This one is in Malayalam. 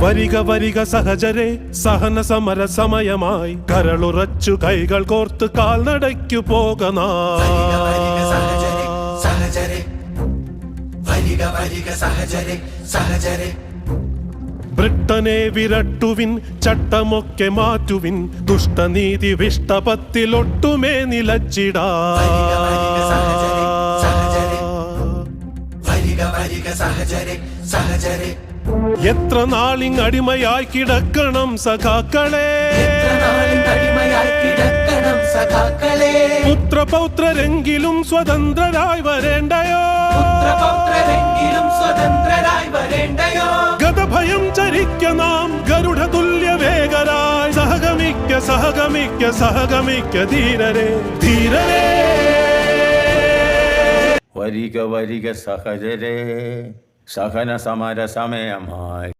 വരിക വരിക സഹചരെ സഹന സമര സമയമായി. കരളുറച്ചു കൈകൾ കോർത്ത് കാൽനടയ്ക്കു പോകനാ. പോകണ ബ്രിട്ടനെ വിരട്ടുവിൻ ചട്ടമൊക്കെ മാറ്റുവിൻ. ദുഷ്ടനീതി വിഷ്ടപത്തിലൊട്ടുമേ നിലച്ചിടാ. വരിക സഹചരെ സഹജരെ എത്ര നാളിങ് അടിമയായി കിടക്കണം സഖാക്കളെ? പുത്രപൗത്രരെങ്കിലും സ്വതന്ത്രരായി വരേണ്ടയോ? ഗതഭയം ചരിക്ക നാം ഗരുഡ തുല്യ വേഗരായി സഹഗമിക്ക സഹഗമിക്ക സഹഗമിക്ക ധീരരെ ധീരരെ. വരിക വരിക സഹജരെ. സഹന സമര സമയമായി